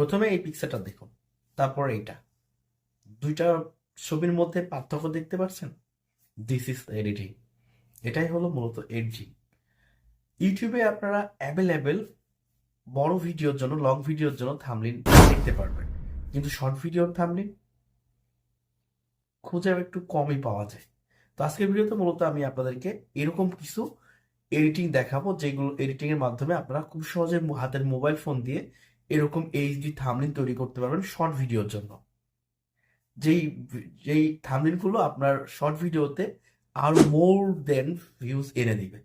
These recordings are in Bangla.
প্রথমে এই পিকচারটা দেখুন, তারপর এইটা। দুইটা ছবির মধ্যে পার্থক্য দেখতে পাচ্ছেন? দিস ইজ এডিটিং এটাই হলো মূলত এডিটিং ইউটিউবে আপনারা অ্যাভেলেবেল বড় ভিডিওর জন্য লং ভিডিওর জন্য থামলিন দেখতে পারবেন। কিন্তু শর্ট ভিডিওর থামলিন খুঁজে একটু কমই পাওয়া যায়। তো আজকের ভিডিওতে মূলত আমি আপনাদেরকে এরকম কিছু এডিটিং দেখাবো, যেগুলো এডিটিং এর মাধ্যমে আপনারা খুব সহজে হাতের মোবাইল ফোন দিয়ে এরকম এইচডি থামলিন তৈরি করতে পারবেন শর্ট ভিডিওর জন্য। যেই যেই থামলিনগুলো আপনার শর্ট ভিডিওতে আরও মোর দেন ভিউজ এনে দিবে।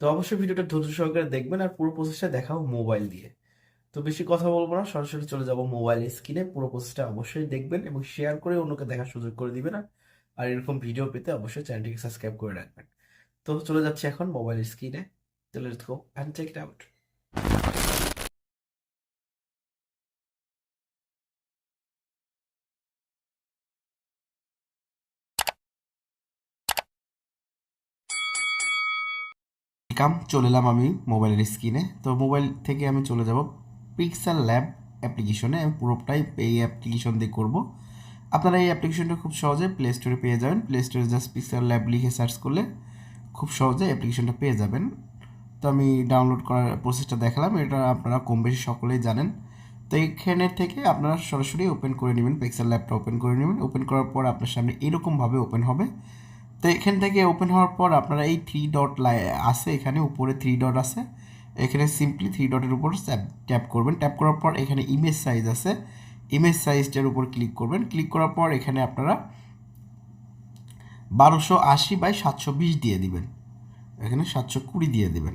তো অবশ্যই ভিডিওটা ধৈর্য সহকারে দেখবেন আর পুরো প্রসেসটা দেখাও মোবাইল দিয়ে। তো বেশি কথা বলব না, সরাসরি চলে যাব মোবাইল স্ক্রিনে পুরো প্রসেসটা অবশ্যই দেখবেন এবং শেয়ার করে অন্যকে দেখার সুযোগ করে দিবেন আর এরকম ভিডিও পেতে অবশ্যই চ্যানেলটিকে সাবস্ক্রাইব করে রাখবেন। তো চলে যাচ্ছি এখন মোবাইল স্ক্রিনে তো let's go and check it out কাম চলে এলাম আমি মোবাইলের স্ক্রিনে তো মোবাইল থেকে আমি চলে যাব পিক্সেল ল্যাব অ্যাপ্লিকেশনে আমি পুরোটাই এই অ্যাপ্লিকেশন দিয়ে করব। আপনারা এই অ্যাপ্লিকেশনটা খুব সহজে প্লে স্টোরে পেয়ে যাবেন। প্লে স্টোরে জাস্ট পিক্সেল ল্যাব লিখে সার্চ করলে খুব সহজে অ্যাপ্লিকেশনটা পেয়ে যাবেন। তো আমি ডাউনলোড করার প্রসেসটা দেখালাম। এটা আপনারা কম বেশি সকলেই জানেন। তো এইখানের থেকে আপনারা সরাসরি ওপেন করে নেবেন পিক্সেল ল্যাবটা ওপেন করে নেবেন। ওপেন করার পর আপনার সামনে এরকমভাবে ওপেন হবে। তো এখান থেকে ওপেন হওয়ার পর আপনারা এই থ্রি ডট লাই আছে এখানে, উপরে থ্রি ডট আছে। এখানে সিম্পলি থ্রি ডটের উপর ট্যাপ করবেন। ট্যাপ করার পর এখানে ইমেজ সাইজ আছে। ইমেজ সাইজটার উপর ক্লিক করবেন। ক্লিক করার পর এখানে আপনারা বারোশো আশি বাই সাতশো বিশ দিয়ে দিবেন। এখানে সাতশো কুড়ি দিয়ে দেবেন।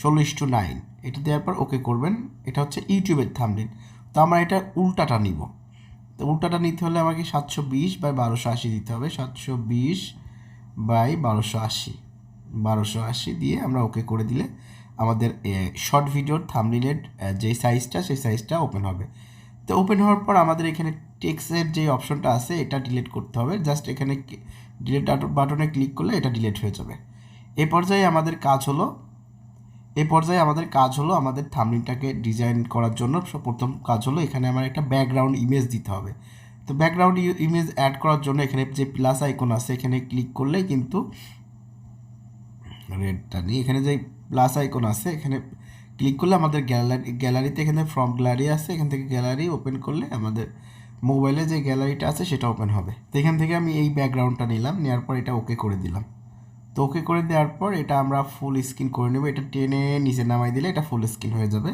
ষোলো টু নাইন এটা দেওয়ার পর ওকে করবেন। এটা হচ্ছে ইউটিউবের থামলিন তো আমরা এটা উল্টাটা নিব। তো উল্টাটা নিতে হলে আমাকে সাতশো বিশ বাই বারোশো আশি দিতে হবে। সাতশো বিশ বাই বারোশো আশি। বারোশো আশি দিয়ে আমরা ওকে করে দিলে আমাদের শর্ট ভিডিওর থামলিনের যে সাইজটা সেই সাইজটা ওপেন হবে। তো ওপেন হওয়ার পর আমাদের এখানে টেক্সের যে অপশনটা আছে, এটা ডিলিট করতে হবে। জাস্ট এখানে ডিলিট বাটনে ক্লিক করলে এটা ডিলিট হয়ে যাবে। এ পর্যায়ে আমাদের কাজ হলো, এ পর্যায়ে আমাদের কাজ হলো আমাদের থামলিনটাকে ডিজাইন করার জন্য প্রথম কাজ হলো এখানে আমার একটা ব্যাকগ্রাউন্ড ইমেজ দিতে হবে। তো ব্যাকগ্রাউন্ড ইমেজ অ্যাড করার জন্য এখানে যে প্লাস আইকন আছে, এখানে ক্লিক করলেই কিন্তু রেডটা নিয়ে এখানে যে প্লাস আইকন আছে, এখানে ক্লিক করলে আমাদের গ্যালারি গ্যালারিতে এখানে ফ্রম গ্যালারি আছে, এখান থেকে গ্যালারি ওপেন করলে আমাদের মোবাইলে যে গ্যালারিটা আছে, সেটা ওপেন হবে। তো এখান থেকে আমি এই ব্যাকগ্রাউন্ডটা নিলাম নেওয়ার পর এটা ওকে করে দিলাম। তো ওকে করে দেওয়ার পর এটা আমরা ফুল স্ক্রিন করে নেব। এটা টেনে নিচে নামাই দিলে এটা ফুল স্ক্রিন হয়ে যাবে।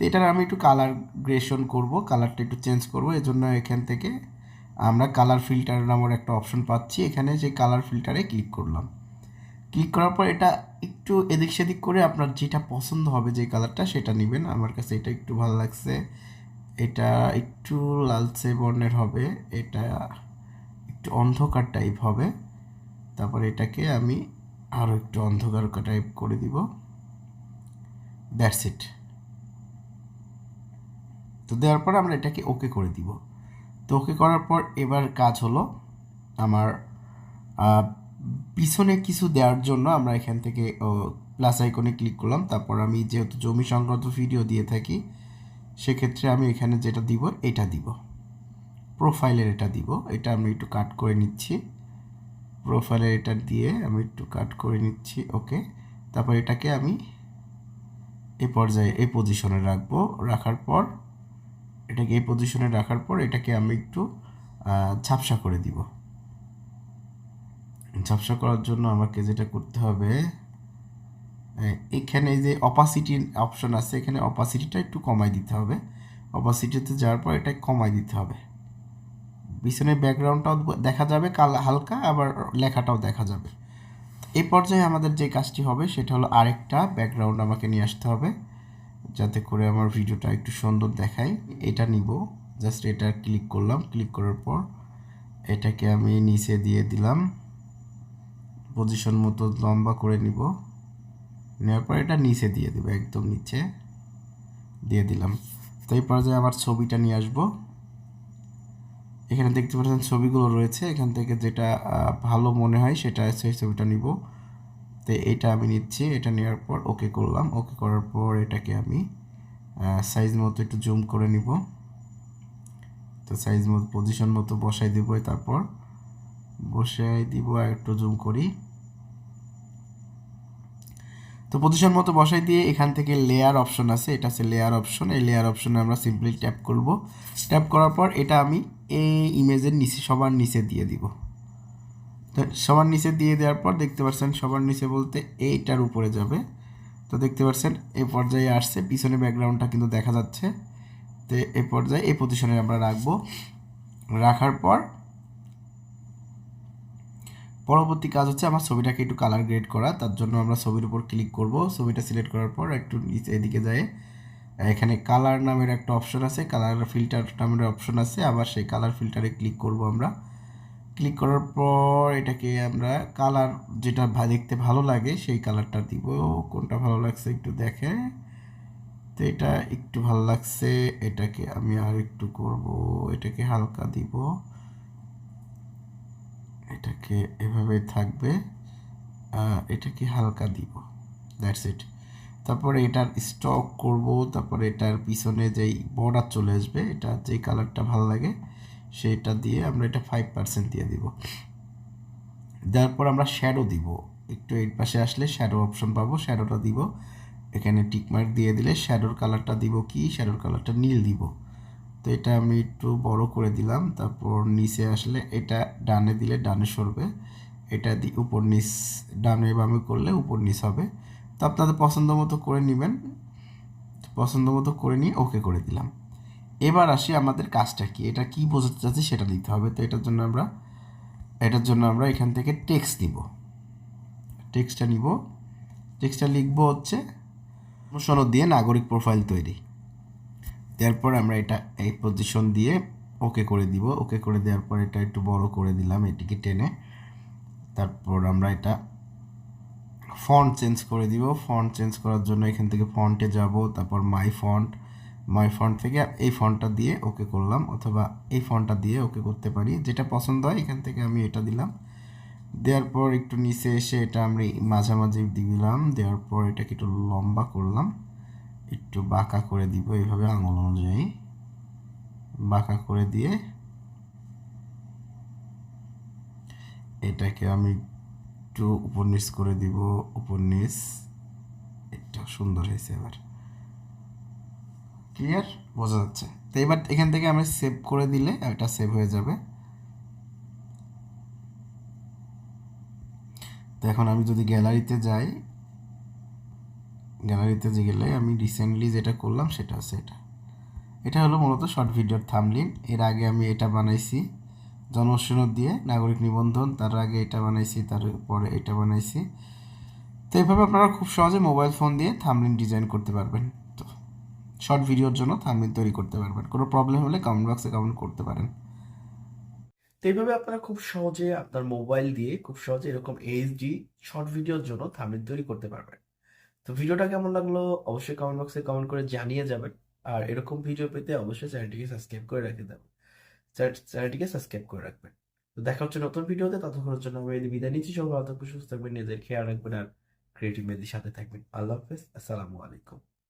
তো এটার আমি একটু কালার গ্রেশন করব কালারটা একটু চেঞ্জ করব এই জন্য এখান থেকে আমরা কালার ফিল্টার নামের একটা অপশন পাচ্ছি। এখানে সেই কালার ফিল্টারে ক্লিক করলাম। ক্লিক করার পর এটা একটু এদিক সেদিক করে আপনার যেটা পছন্দ হবে যে কালারটা সেটা নেবেন। আমার কাছে এটা একটু ভালো লাগছে। এটা একটু লালচে বর্ণের হবে। এটা একটু অন্ধকার টাইপ হবে। তারপর এটাকে আমি আরও একটু অন্ধকার টাইপ করে দিব। দ্যাটস ইট তো দেওয়ার পর আমরা এটাকে ওকে করে দিব। তো ওকে করার পর এবার কাজ হলো আমার পিছনে কিছু দেওয়ার জন্য আমরা এখান থেকে প্লাস আইকনে ক্লিক করলাম। তারপর আমি যেহেতু জমি সংক্রান্ত ভিডিও দিয়ে থাকি, সেক্ষেত্রে আমি এখানে যেটা দিব, এটা দিব। প্রোফাইলের এটা দিব। এটা আমি একটু কাট করে নিচ্ছি। প্রোফাইলের এটা দিয়ে আমি একটু কাট করে নিচ্ছি ওকে তারপর এটাকে আমি এ পর্যায়ে এই পজিশনে রাখব। রাখার পর এটাকে এই পজিশনে রাখার পর এটাকে আমি একটু ঝাপসা করে দিব। ঝাপসা করার জন্য আমাকে যেটা করতে হবে এখানে যে অপাসিটি অপশন আছে, এখানে অপাসিটিটা একটু কমাই দিতে হবে। অপাসিটিতে যাওয়ার পর এটা কমাই দিতে হবে। পিছনের ব্যাকগ্রাউন্ডটাও দেখা যাবে কাল হালকা, আবার লেখাটাও দেখা যাবে। এই পর্যায়ে আমাদের যে কাজটি হবে, সেটা হলো আরেকটা ব্যাকগ্রাউন্ড আমাকে নিয়ে আসতে হবে। যাতে করে আমার ভিডিওটা একটু সুন্দর দেখায়। এটা নিব। জাস্ট এটা ক্লিক করলাম। ক্লিক করার পর এটাকে আমি নিচে দিয়ে দিলাম। পজিশন মতো লম্বা করে নিব। নেওয়ার পর এটা নিচে দিয়ে দেবো, একদম নিচে দিয়ে দিলাম। তো এই পর্যায়ে আবার ছবিটা নিয়ে আসব। এখানে দেখতে পাচ্ছেন ছবিগুলো রয়েছে। এখান থেকে যেটা ভালো মনে হয় সেটা সেই ছবিটা নিব। তো এটা আমি নিচ্ছি, এটা নেওয়ার পর ওকে করলাম। ওকে করার পর এটাকে আমি সাইজ মতো একটু জুম করে নিব। তো সাইজ মতো পজিশন মতো বসাই দিব তারপর। বসাই দিব আর একটু জুম করি। তো পজিশন মতো বসাই দিয়ে এখান থেকে লেয়ার অপশন আছে, এটা আছে লেয়ার অপশন এই লেয়ার অপশনে আমরা সিম্পলি ট্যাপ করব। ট্যাপ করার পর এটা আমি এই ইমেজের নিচে, সবার নিচে দিয়ে দিব। তো সবার নিচে দিয়ে দেওয়ার পর দেখতে পাচ্ছেন সবার নিচে বলতে এইটার উপরে যাবে। তো দেখতে পাচ্ছেন এই পর্যায়ে আসছে, পিছনে ব্যাকগ্রাউন্ডটা কিন্তু দেখা যাচ্ছে। তো এই পর্যায়ে এই পজিশনে আমরা রাখব। রাখার পর পরবর্তী কাজ হচ্ছে আমার ছবিটাকে একটু কালার গ্রেড করা, তার জন্য আমরা ছবির উপর ক্লিক করব। ছবিটা সিলেক্ট করার পর একটু নিচে এদিকে যায়। এখানে কালার নামের একটা অপশন আছে কালার ফিল্টার নামের অপশন আছে, আবার সেই কালার ফিল্টারে ক্লিক করব আমরা। ক্লিক করার পর এটাকে আমরা কালার যেটা দেখতে ভালো লাগে, সেই কালারটা দিব। কোনটা ভালো লাগছে একটু দেখে। তো এটা একটু ভালো লাগছে, এটাকে আমি আর একটু করব। এটাকে হালকা দিব। এটাকে এভাবে থাকবে। এটাকে হালকা দিব। দ্যাটস ইট তারপরে এটার স্টক করব। তারপরে এটার পিছনে যেই বর্ডার চলে আসবে, এটা যেই কালারটা ভালো লাগে সেইটা দিয়ে আমরা এটা ফাইভ পার্সেন্ট দিয়ে দিব। দেওয়ার পর আমরা শ্যাডো দিব। একটু এর পাশে আসলে শ্যাডো অপশন পাবো শ্যাডোটা দিব। এখানে টিকমার্ক দিয়ে দিলে শ্যাডোর কালারটা দিব কি? শ্যাডোর কালারটা নীল দিব। তো এটা আমি একটু বড় করে দিলাম। তারপর নিচে আসলে এটা ডানে দিলে ডানে সরবে। এটা দি উপর নিচ, ডানে বামে করলে উপর নিচ হবে। তো আপনাদের পছন্দ মতো করে নেবেন। পছন্দ মতো করে নিয়ে ওকে করে দিলাম। এবার আসি আমাদের কাজটা কি? এটা কি বোঝাতে চাচ্ছি সেটা দিতে হবে। তো এটার জন্য আমরা, এটার জন্য আমরা এখান থেকে টেক্সট দিব টেক্সটটা নিব। টেক্সটটা লিখব হচ্ছে সনদ দিয়ে নাগরিক প্রোফাইল তৈরি। তারপর আমরা এটা এই পজিশন দিয়ে ওকে করে দিব। ওকে করে দেওয়ার পর এটা একটু বড় করে দিলাম এটিকে টেনে। তারপর আমরা এটা ফন্ট চেঞ্জ করে দিব। ফন্ট চেঞ্জ করার জন্য এখান থেকে ফন্টে যাব। তারপর মাই ফন্ট মাই ফন্ট থেকে এই ফন্টটা দিয়ে ওকে করলাম অথবা এই ফন্টটা দিয়ে ওকে করতে পারি, যেটা পছন্দ হয়, এখান থেকে আমি এটা দিলাম। দেওয়ার পর একটু নিচে এসে এটা আমরা মাঝামাঝি দিলাম, দেওয়ার পর এটাকে একটু লম্বা করলাম। একটু বাঁকা করে দিব এইভাবে আঙুল অনুযায়ী। বাঁকা করে দিয়ে এটাকে আমি একটু উপর করে দিব নিচ। এটা সুন্দর হয়েছে এবার। ক্লিয়ার? বোঝা যাচ্ছে। তো এবার এখান থেকে আমি সেভ করে দিলে এটা সেভ হয়ে যাবে। তো এখন আমি যদি গ্যালারিতে যাই গ্যালারিতে যে গেলে আমি রিসেন্টলি যেটা করলাম সেটা আছে এটা। এটা হলো মূলত শর্ট ভিডিওর থামলিন এর আগে আমি এটা বানাইছি জন্মসনদ দিয়ে, নাগরিক নিবন্ধন, তার আগে এটা বানাইছি, তারপরে এটা বানাইছি। তো এইভাবে আপনারা খুব সহজে মোবাইল ফোন দিয়ে থামলিন ডিজাইন করতে পারবেন। শর্ট ভিডিওর জন্য থামলিন তৈরি করতে পারবেন। কোনো প্রবলেম হলে কমেন্ট বক্সে কমেন্ট করতে পারেন। তো এইভাবে আপনারা খুব সহজে আপনার মোবাইল দিয়ে খুব সহজে এরকম এইচডি শর্ট ভিডিওর জন্য থাম্বনেল তৈরি করতে পারবেন। তো ভিডিওটা কেমন লাগল অবশ্যই কমেন্ট বক্সে কমেন্ট করে জানিয়ে যাবেন। আর এরকম ভিডিও পেতে অবশ্যই চ্যানেলটিকে সাবস্ক্রাইব করে রেখে দেবেন। চ্যানেলটিকে সাবস্ক্রাইব করে রাখবেন। তো দেখা হচ্ছে নতুন ভিডিওতে ততক্ষণের জন্য আমরা বিদায় নিচ্ছি। সবাই ভালো থাকবেন, সুস্থ থাকবেন, নিজের খেয়াল রাখবেন, আর ক্রিয়েটিভ মেদির সাথে থাকবেন। আল্লাহ হাফেজ, আসসালামু আলাইকুম।